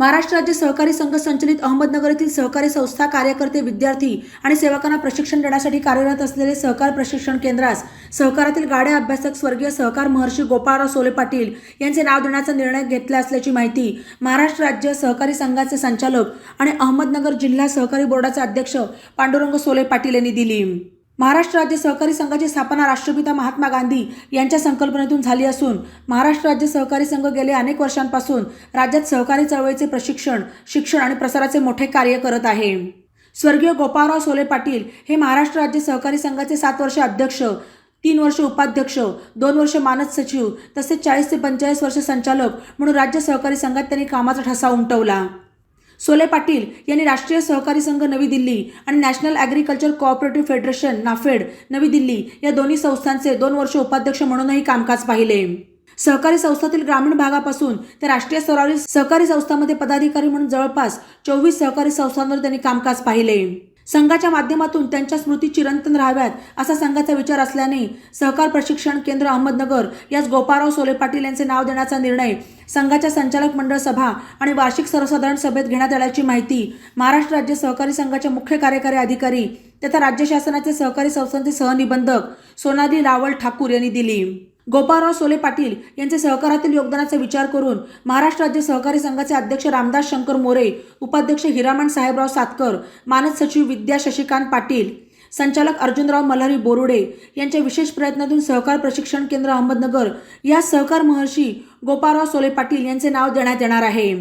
महाराष्ट्र राज्य सहकारी संघ संचलित अहमदनगर येथील सहकारी संस्था कार्यकर्ते विद्यार्थी आणि सेवकांना प्रशिक्षण देण्यासाठी कार्यरत असलेले सहकार प्रशिक्षण केंद्रास सहकारातील गाड्या अभ्यासक स्वर्गीय सहकार महर्षी गोपाळराव सोले पाटील यांचे नाव देण्याचा निर्णय घेतला असल्याची माहिती महाराष्ट्र राज्य सहकारी संघाचे संचालक आणि अहमदनगर जिल्हा सहकारी बोर्डाचे अध्यक्ष पांडुरंग सोले पाटील यांनी दिली. महाराष्ट्र राज्य सहकारी संघाची स्थापना राष्ट्रपिता महात्मा गांधी यांच्या संकल्पनेतून झाली असून महाराष्ट्र राज्य सहकारी संघ गेले अनेक वर्षांपासून राज्यात सहकारी चळवळीचे प्रशिक्षण शिक्षण आणि प्रसाराचे मोठे कार्य करत आहे. स्वर्गीय गोपाळराव सोले पाटील हे महाराष्ट्र राज्य सहकारी संघाचे सात वर्ष अध्यक्ष तीन वर्ष उपाध्यक्ष दोन वर्ष मानद सचिव तसेच चाळीस ते पंचेचाळीस वर्ष संचालक म्हणून राज्य सहकारी संघात त्यांनी कामाचा ठसा उमटवला. सोले पाटील यांनी राष्ट्रीय सहकारी संघ नवी दिल्ली आणि national agriculture cooperative federation NAFED Navi Delhi या दोन्ही संस्थांचे दोन वर्ष उपाध्यक्ष म्हणूनही कामकाज पाहिले. सहकारी संस्थातील ग्रामीण भागापासून ते राष्ट्रीय स्तरावरील सहकारी संस्थांमध्ये पदाधिकारी म्हणून जवळपास चोवीस सहकारी संस्थांवर त्यांनी कामकाज पाहिले. संघाच्या माध्यमातून त्यांच्या स्मृती चिरंतन राहाव्यात असा संघाचा विचार असल्याने सहकार प्रशिक्षण केंद्र अहमदनगर यास गोपाराव सोले पाटील यांचे नाव देण्याचा निर्णय संघाच्या संचालक मंडळ सभा आणि वार्षिक सर्वसाधारण सभेत घेण्यात आल्याची माहिती महाराष्ट्र राज्य सहकारी संघाचे मुख्य कार्यकारी अधिकारी तथा राज्य शासनाचे सहकारी संस्थांचे सहनिबंधक सोनाली रावल ठाकूर यांनी दिली. गोपाळराव सोले पाटील यांचे सहकारातील योगदानाचा विचार करून महाराष्ट्र राज्य सहकारी संघाचे अध्यक्ष रामदास शंकर मोरे उपाध्यक्ष हिरामण साहेबराव सातकर मानद सचिव विद्या शशिकांत पाटील संचालक अर्जुनराव मल्हारी बोरुडे यांच्या विशेष प्रयत्नातून सहकार प्रशिक्षण केंद्र अहमदनगर या सहकार महर्षी गोपाळराव सोले पाटील यांचे नाव देण्यात येणार आहे.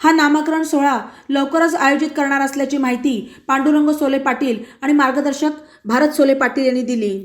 हा नामकरण सोहळा लवकरच आयोजित करणार असल्याची माहिती पांडुरंग सोले पाटील आणि मार्गदर्शक भारत सोले पाटील यांनी दिली.